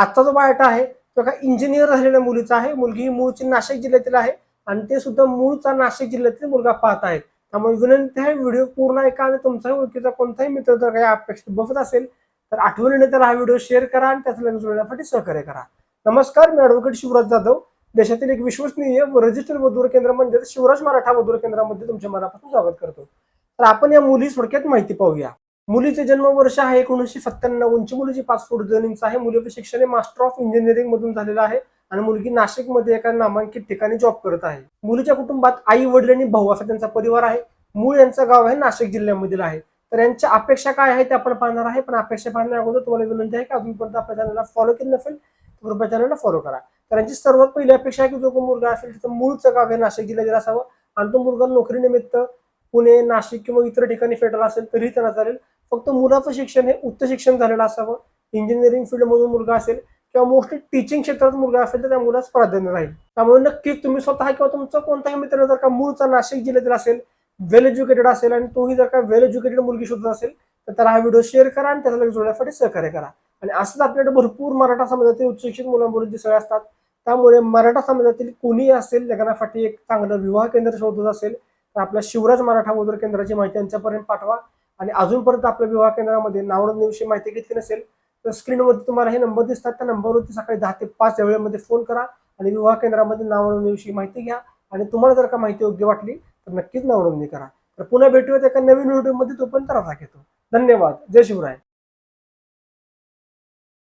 आजचा जो बायोटा आहे तो एका इंजिनियर झालेल्या मुलीचा आहे. मुलगी ही मूळची नाशिक जिल्ह्यातील आहे आणि ते सुद्धा मूळचा नाशिक जिल्ह्यातील मुलगा पाहत आहेत. त्यामुळे विनंती आहे व्हिडिओ पूर्ण ऐका आणि तुमचाही ओळखीचा कोणताही मित्र जर काही अपेक्षित बसत असेल तर आठवणीने तर हा व्हिडिओ शेअर करा आणि त्याचा लग्न जुळण्यासाठी सहकार्य करा. नमस्कार मी ॲडव्होकेट शिवराज जाधव. देशातील एक विश्वसनीय व रजिस्टर मधुर केंद्र म्हणजे शिवराज मराठा मधुर केंद्रामध्ये तुमच्या मनापासून स्वागत करतो. तर आपण या मुली थोडक्यात माहिती पाहूया. मुलीचे जन्मवर्ष आहे एकोणीसशे सत्त्याण्णव उंची मुलीची पाच फूट दोन इंच आहे. मुलीचं शिक्षण हे मास्टर ऑफ इंजिनिअरिंग मधून झालेलं आहे आणि मुलगी नाशिकमध्ये एका नामांकित ठिकाणी जॉब करत आहे. मुलीच्या कुटुंबात आई वडील आणि भाऊ असा त्यांचा परिवार आहे. मूळ यांचं गाव आहे नाशिक जिल्ह्यामधील आहे. तर यांच्या अपेक्षा काय आहे ते आपण पाहणार आहे. पण अपेक्षा पाहण्या अगोदर तुम्हाला विनंती आहे की अजूनपर्यंत आपल्या चॅनलला फॉलो केलं नसेल तर कृपया चॅनलला फॉलो करा. तर यांची सर्वात पहिली अपेक्षा आहे की जो मुलगा असेल त्याचं मूळचं गाव हे नाशिक जिल्ह्यातील असावं. आणि तो मुलगा नोकरीनिमित्त पुणे नाशिक किंवा इतर ठिकाणी फेडरल असेल तरी त्यांना चालेल. फक्त मुलाचं शिक्षण हे उच्च शिक्षण झालेलं असावं. इंजिनिअरिंग फील्डमधून मुलगा असेल किंवा मोस्टली टीचिंग क्षेत्रात मुलगा असेल तर त्या मुलास प्राधान्य राहील. त्यामुळे नक्कीच तुम्ही स्वतः किंवा तुमचा कोणताही मित्र जर का मूळचा नाशिक जिल्ह्यातील असेल वेल एज्युकेटेड असेल आणि तोही जर का वेल एज्युकेटेड मुलगी शोधत असेल तर त्याला हा व्हिडिओ शेअर करा आणि त्याला जोडण्यासाठी सहकार्य करा. आणि असंच आपल्याकडे भरपूर मराठा समाजातील उच्चशिक्षित मुलांबरोबर मुलांमुलींची सगळे असतात त्यामुळे मराठा समाजातील कोणीही असेल लग्नासाठी एक चांगलं विवाह केंद्र शोधत असेल तर आपल्या शिवराज मराठा मजूर केंद्राची माहिती त्यांच्यापर्यंत पाठवा. आणि अजूनपर्यंत आपल्या विवाह केंद्रामध्ये नावनोंदणीविषयी माहिती घेतली नसेल तर स्क्रीनवरती तुम्हाला हे नंबर दिसतात. त्या नंबरवरती सकाळी दहा ते पाच या वेळेमध्ये फोन करा आणि विवाह केंद्रामध्ये नावनोंदणीविषयी माहिती घ्या. आणि तुम्हाला जर का माहिती योग्य वाटली तर नक्कीच नावनोंदणी करा. तर पुन्हा भेटूयात एका नवीन व्हिडिओमध्ये तोपर्यंत राजा घेतो. धन्यवाद. जय शिवराय.